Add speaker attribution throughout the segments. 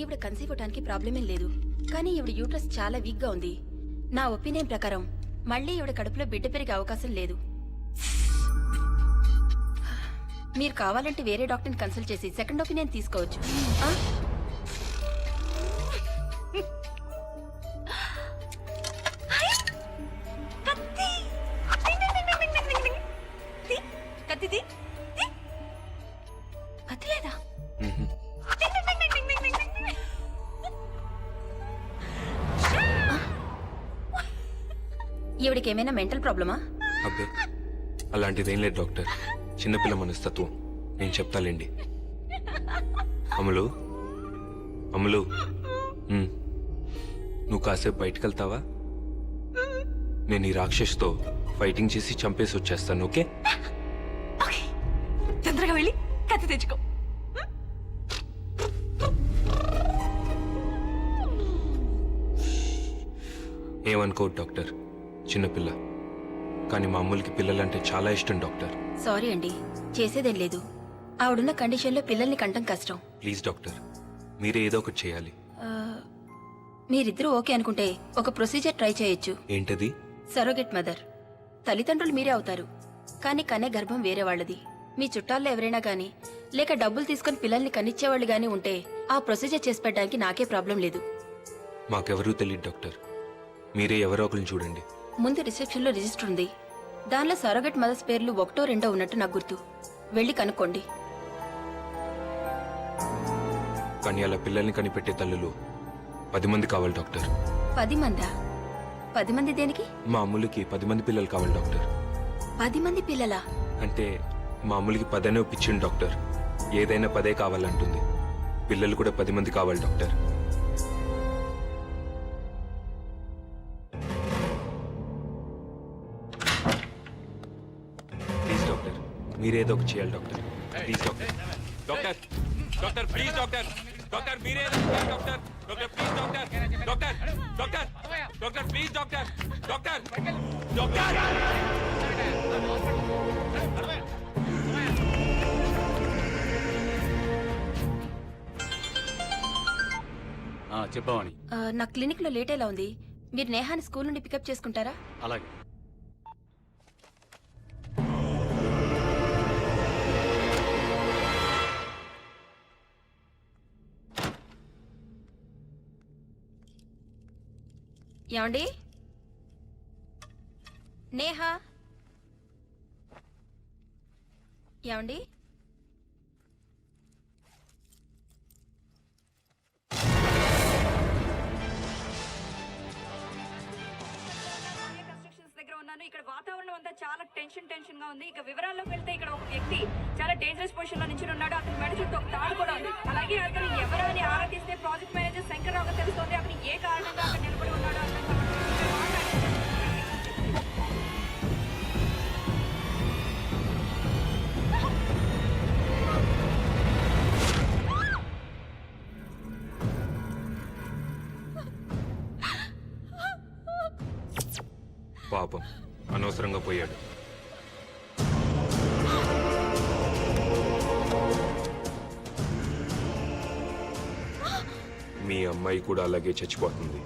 Speaker 1: ఈవిడ కన్సీవ్ అవడానికి ప్రాబ్లమేం లేదు. కానీ ఈవిడ యూట్రస్ చాలా వీక్గా ఉంది. నా ఒపీనియన్ ప్రకారం మళ్ళీ ఈవిడ కడుపులో బిడ్డ పెరిగే అవకాశం లేదు. మీరు కావాలంటే వేరే డాక్టర్ని కన్సల్ట్ చేసి సెకండ్ ఒపీనియన్ తీసుకోవచ్చు. ఏమైనా మెంటల్ ప్రాబ్లమా?
Speaker 2: అబ్బే అలాంటిదేం లేదు డాక్టర్. చిన్నపిల్ల మనస్తత్వం. నేను చెప్తాలేండి. అమలు? అమలు? ఉమ్, నువ్వు కాసేపు బయటకు వెళ్తావా నేను ఈ రాక్షస్తో ఫైటింగ్ చేసి చంపేసి వచ్చేస్తాను ఓకే?
Speaker 3: ఓకే. తొందరగా వెళ్ళి కత్తి తెచ్చుకో.
Speaker 2: ఏమనుకోవద్దు డాక్టర్. చిన్నపిల్ల. కానీ మా అమ్ములకి పిల్లలంటే చాలా ఇష్టం డాక్టర్.
Speaker 1: సారీ అండి చేసేదేం లేదు. ఆవిడున్న కండిషన్లో పిల్లల్ని కంటం కష్టం.
Speaker 2: ప్లీజ్ డాక్టర్ మీరే ఏదో ఒకటి చేయాలి.
Speaker 1: ఆ, మీరిద్దరూ ఓకే అనుకుంటే ఒక ప్రొసీజర్ ట్రై చేయొచ్చు.
Speaker 2: ఏంటది?
Speaker 1: Surrogate mother. తల్లిదండ్రులు మీరే అవుతారు. కానీ కనే గర్భం వేరే వాళ్ళది. మీ చుట్టాల్లో ఎవరైనా గానీ లేక డబ్బులు తీసుకుని పిల్లల్ని కనిచ్చేవాళ్ళు గానీ ఉంటే ఆ ప్రొసీజర్ చేసి పెట్టడానికి నాకే ప్రాబ్లం లేదు.
Speaker 2: మాకెవరూ తెలియదు డాక్టర్. మీరే ఎవరో ఒకరిని చూడండి.
Speaker 1: ముందు రిసెప్షన్లో రిజిస్టర్ ఉంది. దానిలో సరోగెట్ మదర్స్ పేర్లు ఒకటో రెండో ఉన్నట్టు నాకు గుర్తు. వెళ్ళి కనుక్కోండి.
Speaker 2: కానీ అలా పిల్లల్ని కనిపెట్టే తల్లులు పది మంది కావాలి డాక్టర్.
Speaker 1: పది మందా? పది మంది దేనికి?
Speaker 2: మా అమ్ములకి పది మంది పిల్లలు కావాలి డాక్టర్.
Speaker 1: పది మంది పిల్లలా?
Speaker 2: అంటే మా అమ్ములకి పదనే ఒప్పించింది డాక్టర్. ఏదైనా పదే కావాలంటుంది. పిల్లలు కూడా పది మంది కావాలి డాక్టర్. మీరేదో ఒకటి చేయాలి doctor. Please doctor. Doctor doctor please doctor. Doctor చేయాలి doctor. Doctor please doctor. Doctor doctor. Doctor please doctor. Doctor doctor.
Speaker 4: ఆ,
Speaker 1: నా క్లినిక్లో లేట్ ఎలా ఉంది? మీరు నేహాని స్కూల్ నుండి పికప్ చేసుకుంటారా?
Speaker 4: అలాగే.
Speaker 1: ఏమండి? నేహా? ఏమండి?
Speaker 3: చాలా టెన్షన్ టెన్షన్గా ఉంది. ఇక వివరాల్లోకి వెళ్తే ఇక్కడ ఒక వ్యక్తి చాలా డేంజరస్ పొజిషన్లో నుంచి ఉన్నాడు. అతని మెడ చుట్టూ ఒక తాడు కూడా ఉంది. అలాగే అతను ఎవరు అని ప్రాజెక్ట్ మేనేజర్ శంకర్ రావు తెలుస్తోంది. అతను ఏ కారణంగా అక్కడ నిలబడి ఉన్నాడు అర్థం
Speaker 2: పాపం. అనవసరంగా పోయాడు. మీ అమ్మాయి కూడా అలాగే చచ్చిపోతుంది.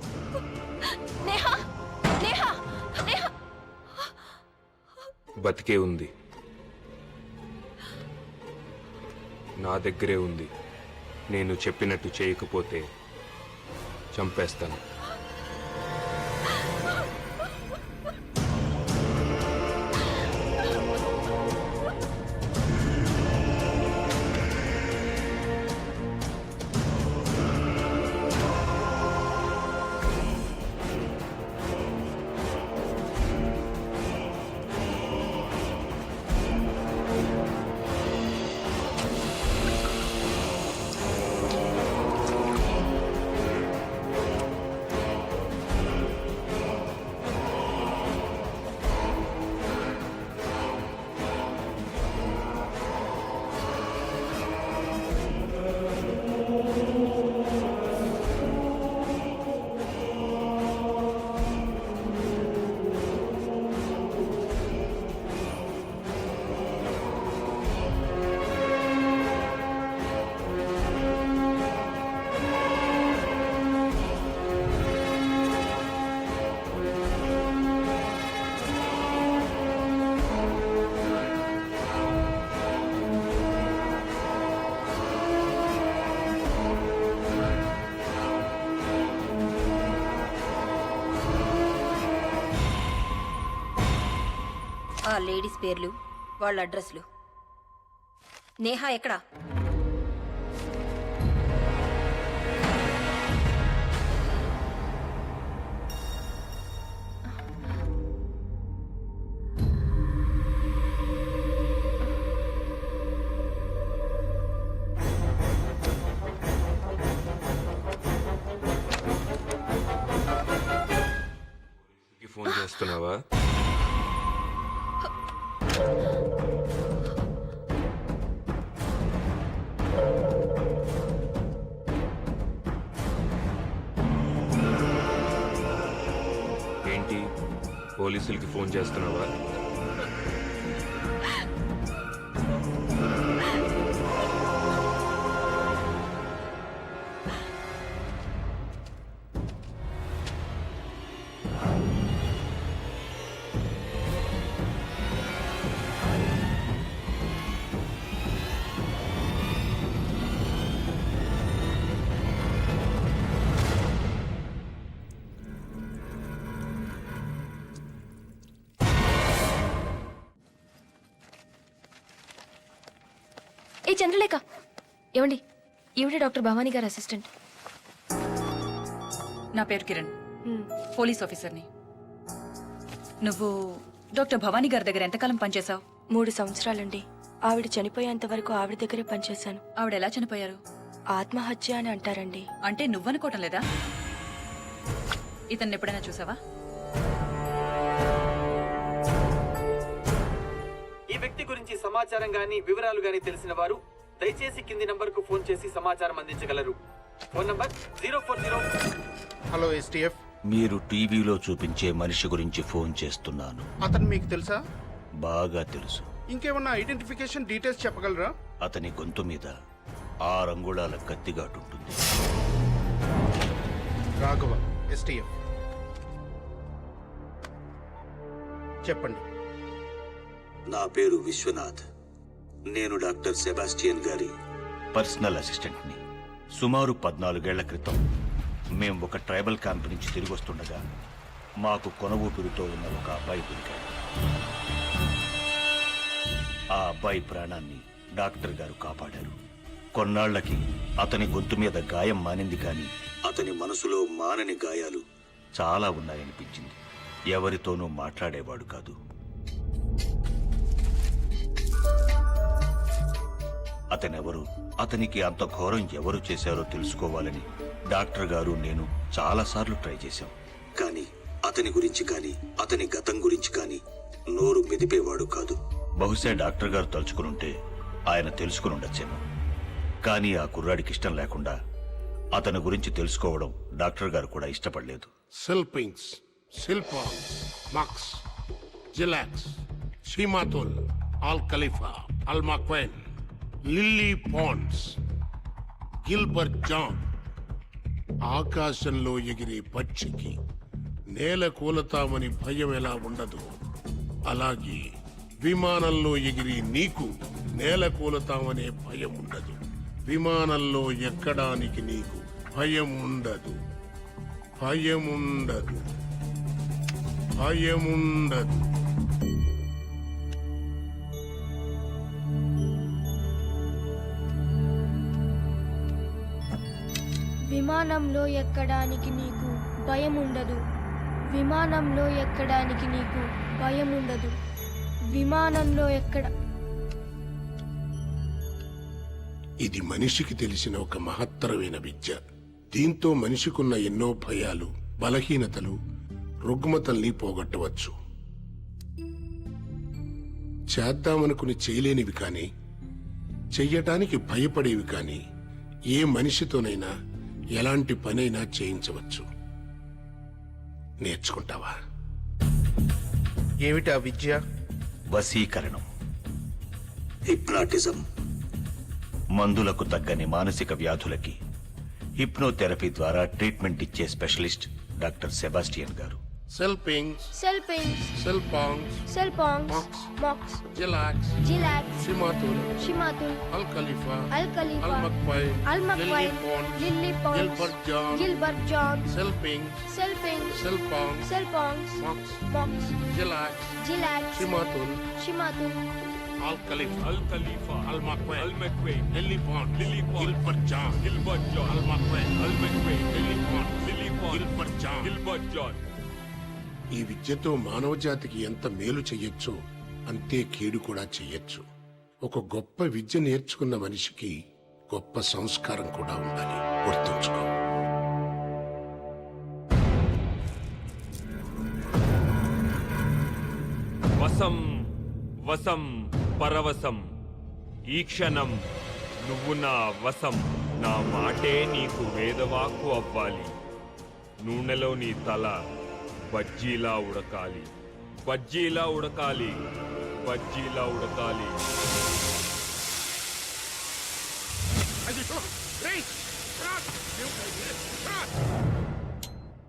Speaker 2: బతికే ఉంది. నా దగ్గరే ఉంది. నేను చెప్పినట్టు చేయకపోతే చంపేస్తాను.
Speaker 1: లేడీస్ పేర్లు వాళ్ళ అడ్రస్లు. నేహా ఎక్కడా?
Speaker 2: పోలీసులకి ఫోన్ చేస్తున్నావా?
Speaker 5: ఏ చంద్రలేఖ ఏమండి? ఈవిడే డాక్టర్ భవానీ గారి అసిస్టెంట్?
Speaker 6: నా పేరు కిరణ్. పోలీస్ ఆఫీసర్ని. నువ్వు డాక్టర్ భవానీ గారి దగ్గర ఎంతకాలం పనిచేశావు?
Speaker 5: మూడు సంవత్సరాలండి. ఆవిడ చనిపోయేంత వరకు ఆవిడ దగ్గరే పనిచేశాను.
Speaker 6: ఆవిడ ఎలా చనిపోయారు?
Speaker 5: ఆత్మహత్య అని అంటారండి.
Speaker 6: అంటే నువ్వనుకోవటం లేదా? ఇతన్ని ఎప్పుడైనా చూసావా?
Speaker 7: గురించి సమాచారం గాని వివరాలు గాని తెలిసిన వారు దయచేసి కింది నంబర్కు ఫోన్ చేసి సమాచారం అందించగలరు. Phone number zero four zero.
Speaker 8: Hello STF.
Speaker 9: మీరు టీవీలో చూపించే మనిషి గురించి ఫోన్ చేస్తున్నాను.
Speaker 8: అతను మీకు తెలుసా?
Speaker 9: బాగా తెలుసు.
Speaker 8: ఇంకేమన్నా ఐడెంటిఫికేషన్ డీటెయిల్స్ చెప్పగలరా?
Speaker 9: అతని గొంతు మీద ఆరు అంగుళాల కత్తిగాటుంటుంది
Speaker 8: రాఘవ ఎస్టీఎఫ్. చెప్పండి.
Speaker 9: నా పేరు విశ్వనాథ్. నేను డాక్టర్ సెబాస్టియన్ గారి. పర్సనల్ అసిస్టెంట్ని. సుమారు పద్నాలుగేళ్ళ క్రితం మేం ఒక ట్రైబల్ క్యాంప్ నుంచి తిరిగి వస్తుండగా మాకు కొన ఊపిరితో ఉన్న ఒక అబ్బాయి దొరికాడు. ఆ అబ్బాయి ప్రాణాన్ని డాక్టర్ గారు కాపాడారు. కొన్నాళ్ళకి అతని గొంతు మీద గాయం మానింది కానీ అతని మనసులో మానని గాయాలు. చాలా ఉన్నాయనిపించింది. ఎవరితోనూ మాట్లాడేవాడు కాదు. అతనెవరు? అతనికి అంత ఘోరం ఎవరు చేశారో తెలుసుకోవాలని డాక్టర్ గారు నేను చాలాసార్లు ట్రై చేశాం. కానీ అతని గురించి కానీ అతని గతం గురించి కానీ నోరు మెదిపేవాడు కాదు. బహుశా డాక్టర్ గారు తలుచుకునుంటే ఆయన తెలుసుకుని ఉండొచ్చేమో. కానీ ఆ కుర్రాడికి ఇష్టం లేకుండా అతని గురించి తెలుసుకోవడం డాక్టర్ గారు కూడా ఇష్టపడలేదు.
Speaker 10: సిల్పింగ్స్ సిల్పాన్స్ మక్స్ జిలాక్స్ సీమాతుల్ ఆల్ ఖలీఫా అల్ మక్వైన్ లిల్లీ పాండ్స్ గిల్బర్ట్ జాన్ ఆకాశంలో ఎగిరే పక్షికి నేల కూలతామని భయం ఎలా ఉండదు? అలాగే విమానంలో ఎగిరి నీకు నేల కూలతామనే భయం ఉండదు. విమానంలో ఎక్కడానికి నీకు భయం ఉండదు. భయం ఉండదు. భయం ఉండదు.
Speaker 11: విమానంలో ఎక్కడానికి నీకు భయం ఉండదు విమానంలో ఎక్కడానికి నీకు భయం ఉండదు విమానంలో ఎక్కడ
Speaker 10: ఇది మనిషికి తెలిసిన ఒక మహత్తరమైన విద్య. దీంతో మనిషికున్న ఎన్నో భయాలు బలహీనతలు రుగ్మతల్ని పోగొట్టవచ్చు. చేద్దామనుకుని చేయలేనివి కానీ చెయ్యటానికి భయపడేవి కానీ ఏ మనిషితోనైనా ఎలాంటి పనైనా చేయించవచ్చు. నేర్చుకుంటావా?
Speaker 8: ఏమిటా విద్య?
Speaker 9: వశీకరణం. హిప్నాటిజం. మందులకు తగ్గని మానసిక వ్యాధులకి హిప్నోథెరపీ ద్వారా ట్రీట్మెంట్ ఇచ్చే స్పెషలిస్ట్ డాక్టర్ సెబాస్టియన్ గారు.
Speaker 10: సెల్పింగ్స్
Speaker 11: సెల్పింగ్స్
Speaker 10: సెల్పాంగ్స్
Speaker 11: సెల్పాంగ్స్
Speaker 10: Mox.
Speaker 11: మాక్స్
Speaker 10: జిలాక్స్
Speaker 11: జిలాక్స్
Speaker 10: సిమాతుల్
Speaker 11: షిమాతుల్
Speaker 10: అల్ ఖలీఫా
Speaker 11: అల్ ఖలీఫా
Speaker 10: అల్ మక్పై
Speaker 11: అల్ మక్వై lily ponds
Speaker 10: Gilbert John
Speaker 11: Gilbert John
Speaker 10: సెల్పింగ్
Speaker 11: సెల్పింగ్స్
Speaker 10: సెల్పాంగ్
Speaker 11: సెల్పాంగ్స్
Speaker 10: మాక్స్
Speaker 11: మాక్స్
Speaker 10: జిలాక్స్
Speaker 11: జిలాక్స్
Speaker 10: సిమాతుల్
Speaker 11: షిమాతుల్
Speaker 10: అల్ ఖలీఫా
Speaker 12: అల్ ఖలీఫా
Speaker 10: అల్ మక్పై
Speaker 12: అల్ మెక్వే
Speaker 10: lily pond
Speaker 12: lily pond
Speaker 10: Gilbert John
Speaker 12: Gilbert John
Speaker 10: అల్ మక్పై
Speaker 12: అల్ మెక్వే
Speaker 10: lily pond
Speaker 12: lily pond
Speaker 10: Gilbert John
Speaker 12: Gilbert John
Speaker 10: ఈ విద్యతో మానవ జాతికి ఎంత మేలు చెయ్యొచ్చో అంతే కీడు కూడా చెయ్యొచ్చు. ఒక గొప్ప విద్య నేర్చుకున్న మనిషికి గొప్ప సంస్కారం కూడా ఉండాలి. గుర్తుంచుకో.
Speaker 12: వసం వసం పరవశం. ఈ క్షణం నువ్వు నా వసం నా మాటే నీకు వేదవాక్కు అవ్వాలి. నూనెలో నీ తల बज्जीला
Speaker 10: उड़काली। बज्जीला उड़काली। बज्जीला उड़काली।